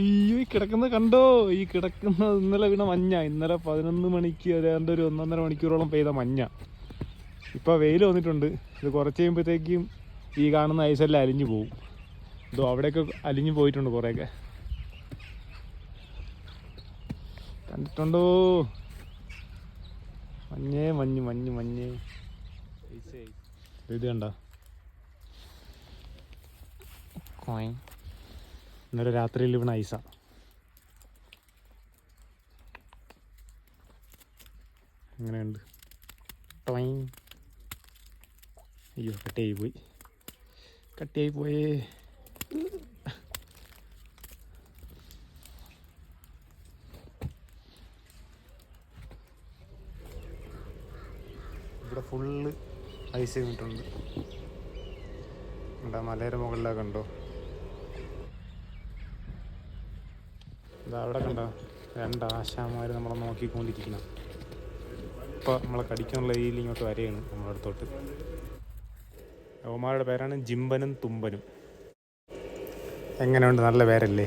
അയ്യോ ഈ കിടക്കുന്ന കണ്ടോ? ഈ കിടക്കുന്ന ഇന്നലെ വീണ മഞ്ഞ. ഇന്നലെ പതിനൊന്ന് മണിക്ക് ഏതാണ്ട് ഒരു ഒന്നൊന്നര മണിക്കൂറോളം പെയ്ത മഞ്ഞ. ഇപ്പോൾ വെയിൽ വന്നിട്ടുണ്ട്. ഇത് കുറച്ച് കഴിയുമ്പോഴത്തേക്കും ഈ കാണുന്ന ഐസെല്ലാം അലിഞ്ഞു പോകും ഇതോ അവിടെയൊക്കെ അലിഞ്ഞു പോയിട്ടുണ്ട് കുറേയൊക്കെ. കണ്ടിട്ടുണ്ടോ? മഞ്ഞേ മഞ്ഞ് മഞ്ഞ് മഞ്ഞ്. ഇത് കണ്ട? കോയിൻ ഇന്നലെ രാത്രിയിൽ ഇവിടെ ഐസ. അങ്ങനെയുണ്ട് ടോയിൻ അയ്യോ കട്ടിയായി പോയി. കട്ടിയായി പോയേ. ഇവിടെ ഫുള്ള് ഐസ് ചെയ്തിട്ടുണ്ട് ഇവിടെ മലയുടെ മുകളിലൊക്കെ കണ്ടോ? അവിടെ കണ്ട രണ്ട് ആശാമാർ നമ്മളെ നോക്കിക്കൊണ്ടിരിക്കണം ഇപ്പോൾ നമ്മളെ കടിക്കാനുള്ള രീതിയിൽ ഇങ്ങോട്ട് വരെയാണ് നമ്മുടെ അടുത്തോട്ട്. അവന്മാരുടെ പേരാണ് ജിമ്പനും തുമ്പനും. എങ്ങനെയുണ്ട്? നല്ല പേരല്ലേ?